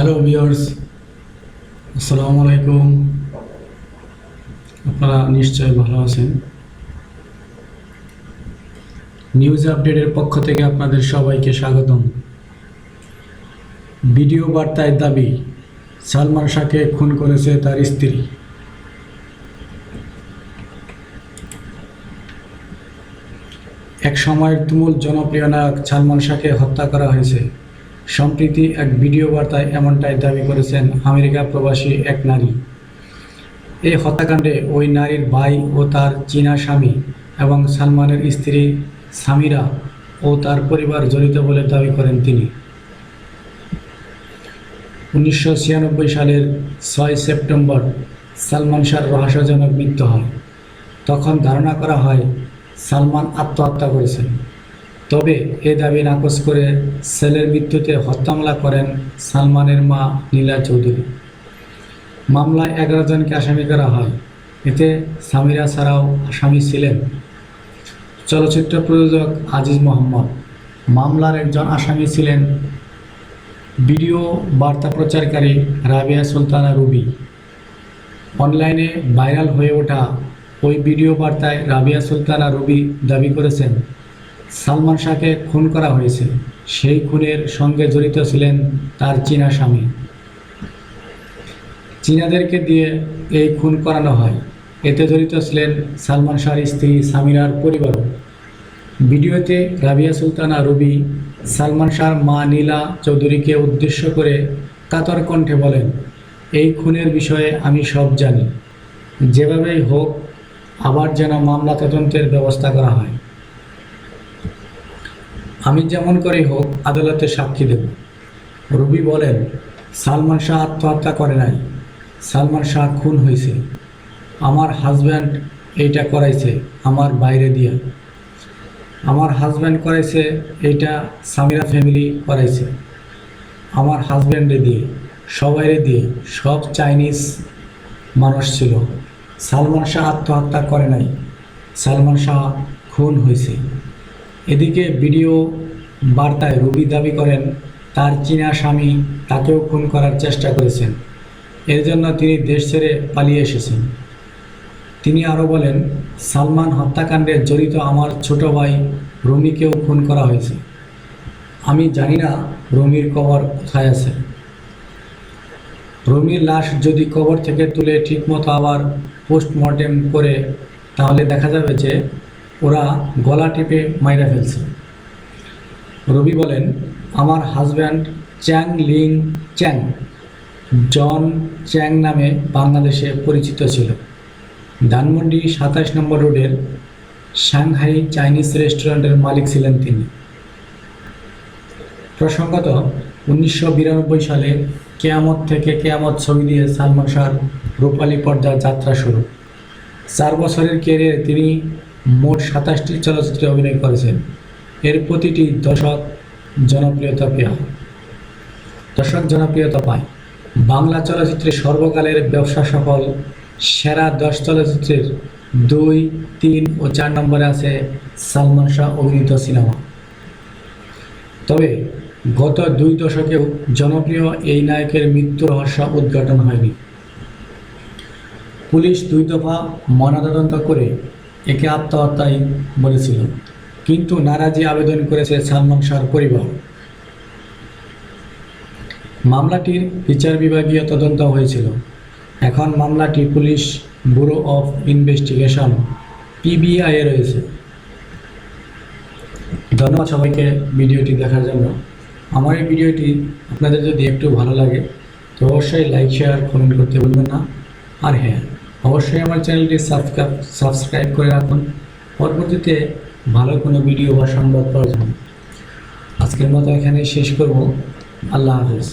Hello viewers আসসালামু আলাইকুম আপনারা নিশ্চয়ই ভালো আছেন। নিউজ আপডেটের পক্ষ থেকে আপনাদের সবাইকে স্বাগতম। ভিডিও বার্তায় দাবি, সালমান শাহকে খুন করেছে তার স্ত্রী। এক সময়ের তুমুল জনপ্রিয় নায়ক সালমান শাহকে হত্যা করা হয়েছে। সম্প্রতি এক ভিডিও বার্তায় এমনটাই দাবি করেছেন আমেরিকা প্রবাসী এক নারী। এই হত্যাকাণ্ডে ওই নারীর ভাই ও তার চীনা স্বামী এবং সালমানের স্ত্রী সামিরা ও তার পরিবার জড়িত বলে দাবি করেন তিনি। উনিশশো ছিয়ানব্বই সালের ছয় সেপ্টেম্বর সালমান শাহর রহস্যজনক মৃত্যু হয়। তখন ধারণা করা হয় সালমান আত্মহত্যা করেছেন। তবে এ দাবি নাকচ করে ছেলের মৃত্যুতে হত্যা মামলা করেন সালমানের মা নীলা চৌধুরী। মামলায় এগারো জনকে আসামি করা হয়। এতে সামিরা ছাড়াও আসামি ছিলেন চলচ্চিত্র প্রযোজক আজিজ মোহাম্মদ। মামলার একজন আসামি ছিলেন ভিডিও বার্তা প্রচারকারী রাবিয়া সুলতানা রুবি। অনলাইনে ভাইরাল হয়ে ওঠা ওই ভিডিও বার্তায় রাবিয়া সুলতানা রুবি দাবি করেছেন। সালমান শাহকে খুন করা হয়েছে। সেই খুনের সঙ্গে জড়িত ছিলেন তার চীনা স্বামী। চীনাদেরকে দিয়ে এই খুন করানো হয়। এতে জড়িত ছিলেন সালমান শাহর স্ত্রী সামিরার পরিবারও। ভিডিওতে রাবিয়া সুলতানা রবি সালমান শাহর মা নীলা চৌধুরীকে উদ্দেশ্য করে কাতর কণ্ঠে বলেন, এই খুনের বিষয়ে আমি সব জানি। যেভাবেই হোক, আবার যেন মামলা তদন্তের ব্যবস্থা করা হয়। আমি যেমন করেই হোক আদালতে সাক্ষী দেব। রবি বলেন, সালমান শাহ আত্মহত্যা করে নাই। সালমান শাহ খুন হয়েছে। আমার হাজব্যান্ড এইটা করাইছে, আমার বাইরে দিয়ে। আমার হাজব্যান্ড করাইছে, এইটা সামিরা ফ্যামিলি করাইছে। আমার হাজব্যান্ডে দিয়ে, সবাইরে দিয়ে, সব চাইনিজ মানুষ ছিল। সালমান শাহ আত্মহত্যা করে নাই। সালমান শাহ খুন হয়েছে। এদিকে ভিডিও বার্তায় রবি দাবি করেন, তার চীনা স্বামী তাকেও খুন করার চেষ্টা করেছেন। এর জন্য তিনি দেশ ছেড়ে পালিয়ে এসেছেন। তিনি আরও বলেন, সালমান হত্যাকাণ্ডে জড়িত আমার ছোট ভাই রমিকেও খুন করা হয়েছে। আমি জানি না রমির কবর কোথায় আছে। রমির লাশ যদি কবর থেকে তুলে ঠিকমতো আবার পোস্টমর্টেম করে, তাহলে দেখা যাবে যে ওরা গলা টেপে মাইরা ফেলছে। রবি বলেন, আমার হাজব্যান্ড চ্যাং লিং চ্যাং জন চ্যাং নামে বাংলাদেশে পরিচিত ছিল। ধানমন্ডি সাতাশ নম্বর রোডের সাংহাই চাইনিজ রেস্টুরেন্টের মালিক ছিলেন তিনি। প্রসঙ্গত, উনিশশো বিরানব্বই সালে কেয়ামত থেকে কেয়ামত ছবি দিয়ে সালমান শাহর রূপালী পর্দার যাত্রা শুরু। চার বছরের ক্যারিয়ারে তিনি মোট সাতাশটি চলচ্চিত্রে অভিনয় করেছেন। এর প্রতিটি দশক জনপ্রিয়তা পেয় দশক জনপ্রিয়তা পায়। বাংলা চলচ্চিত্রে সর্বকালের ব্যবসা সফল। সেরা দশ চলচ্চিত্রের দুই, তিন ও চার নম্বরে আছে সালমান শাহ অভিনীত সিনেমা। তবে গত দুই দশকেও জনপ্রিয় এই নায়কের মৃত্যু রহস্য উদ্ঘাটন হয়নি। পুলিশ দুই দফা ময়নাতদন্ত করে একে আত্মহত্যাই বলেছিল। কিন্তু নারাজি আবেদন করেছে সালমান শাহর পরিবার। মামলাটির বিচার বিভাগীয় তদন্ত হয়েছিল। এখন মামলাটি পুলিশ, ব্যুরো অফ ইনভেস্টিগেশন পিবিআইয়ে রয়েছে। ধন্যবাদ সবাইকে ভিডিওটি দেখার জন্য। আমার এই ভিডিওটি আপনাদের যদি একটু ভালো লাগে, তো অবশ্যই লাইক, শেয়ার, কমেন্ট করতে ভুলবেন না। আর হ্যাঁ অবশ্যই আমার চ্যানেলটি সাবস্ক্রাইব সাবস্ক্রাইব করে রাখুন। পরবর্তীতে ভালো কোনো ভিডিও বা সংবাদ পাওয়ার জন্য। আজকের মতো এখানে শেষ করব। আল্লাহ হাফেজ।